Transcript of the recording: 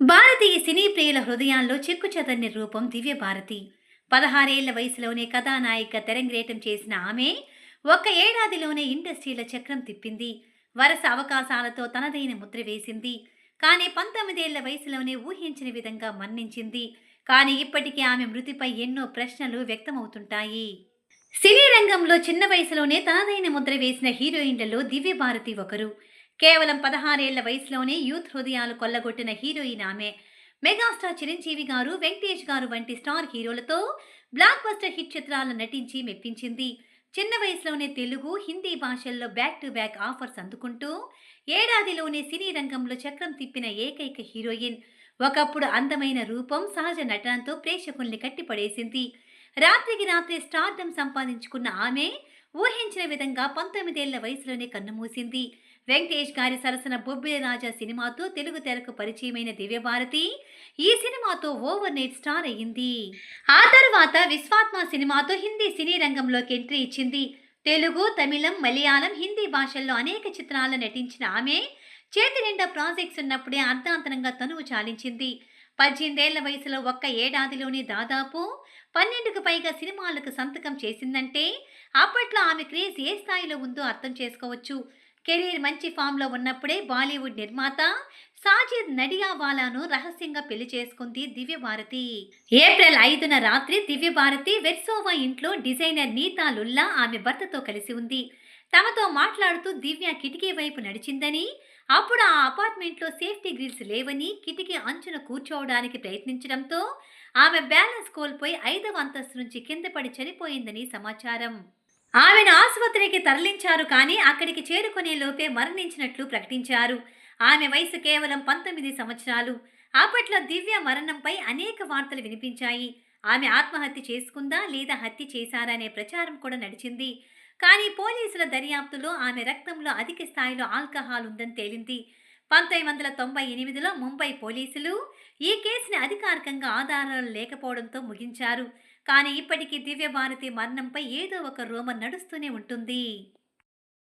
భారతీయ సినీ ప్రియుల హృదయాల్లో చిక్కు చెదర్ని రూపం దివ్య భారతి. పదహారేళ్ళ వయసులోనే కథానాయిక తెరంగేటం చేసిన ఆమె ఒక్క ఏడాదిలోనే ఇండస్ట్రీల చక్రం తిప్పింది. వరుస అవకాశాలతో తనదైన ముద్ర వేసింది. కానీ పంతొమ్మిదేళ్ళ వయసులోనే ఊహించని విధంగా మన్నించింది. కానీ ఇప్పటికీ ఆమె మృతిపై ఎన్నో ప్రశ్నలు వ్యక్తమవుతుంటాయి. సినీ రంగంలో చిన్న వయసులోనే తనదైన ముద్ర వేసిన హీరోయిన్లలో దివ్య భారతి ఒకరు. కేవలం పదహారేళ్ళ వయసులోనే యూత్ హృదయాలు కొల్లగొట్టిన హీరోయిన్ ఆమె. మెగాస్టార్ చిరంజీవి గారు వెంకటేష్ గారు వంటి స్టార్ హీరోలతో బ్లాక్ బస్టర్ హిట్ చిత్రాలను నటించి మెప్పించింది. చిన్న వయసులోనే తెలుగు హిందీ భాషల్లో బ్యాక్ టు బ్యాక్ ఆఫర్స్ అందుకుంటూ ఏడాదిలోనే సినీ రంగంలో చక్రం తిప్పిన ఏకైక హీరోయిన్. ఒకప్పుడు అందమైన రూపం సహజ నటనతో ప్రేక్షకుల్ని కట్టిపడేసింది. రాత్రికి రాత్రి స్టార్డమ్ సంపాదించుకున్న ఆమె ఊహించిన విధంగా పంతొమ్మిదేళ్ళ వయసులోనే కన్నుమూసింది వెంకటేష్ గారి సరసన బొబ్బిలి రాజా సినిమాతో తెలుగు తెరకు పరిచయమైన దివ్యభారతి ఈ సినిమాతో ఓవర్ నైట్ స్టార్ అయ్యింది. ఆ తర్వాత విశ్వాత్మ సినిమాతో హిందీ సినీ రంగంలోకి ఎంట్రీ ఇచ్చింది. తెలుగు తమిళం మలయాళం హిందీ భాషల్లో అనేక చిత్రాల్లో నటించిన ఆమె చేతి నిండా ప్రాజెక్ట్స్ ఉన్నప్పుడే అర్ధాంతరంగా తనువు చాలించింది. పద్దెనిమిదేళ్ళ వయసులో ఒక్క ఏడాదిలోనే దాదాపు పన్నెండుకు పైగా సినిమాలకు సంతకం చేసిందంటే అప్పట్లో ఆమె క్రేజ్ ఏ స్థాయిలో ఉందో అర్థం చేసుకోవచ్చు. కెరీర్ మంచి ఫామ్లో ఉన్నప్పుడే బాలీవుడ్ నిర్మాత సాజిద్ నడియావాలాను రహస్యంగా పెళ్ళి చేసుకుంది దివ్యభారతి. ఏప్రిల్ ఐదున రాత్రి దివ్యభారతి వెర్సోవా ఇంట్లో డిజైనర్ నీతా లుల్లా ఆమె భర్తతో కలిసి ఉంది. తమతో మాట్లాడుతూ దివ్య కిటికీ వైపు నడిచిందని అప్పుడు ఆ అపార్ట్మెంట్లో సేఫ్టీ గ్రిల్స్ లేవని కిటికీ అంచున కూర్చోవడానికి ప్రయత్నించడంతో ఆమె బ్యాలెన్స్ కోల్పోయి ఐదవ అంతస్తు నుంచి కింద పడి చనిపోయిందని సమాచారం. ఆమెను ఆసుపత్రికి తరలించారు కానీ అక్కడికి చేరుకునే లోపే మరణించినట్లు ప్రకటించారు. ఆమె వయసు కేవలం పంతొమ్మిది సంవత్సరాలు. అప్పట్లో దివ్య మరణంపై అనేక వార్తలు వినిపించాయి. ఆమె ఆత్మహత్య చేసుకుందా లేదా హత్య చేశారా అనే ప్రచారం కూడా నడిచింది. కానీ పోలీసుల దర్యాప్తులో ఆమె రక్తంలో అధిక స్థాయిలో ఆల్కహాల్ ఉందని తేలింది. పంతొమ్మిది వందల తొంభై ఎనిమిదిలో ముంబై పోలీసులు ఈ కేసుని అధికారికంగా ఆధారాలు లేకపోవడంతో ముగించారు. కానీ ఇప్పటికీ దివ్యభారతి మరణంపై ఏదో ఒక రోమన్ నడుస్తూనే ఉంటుంది.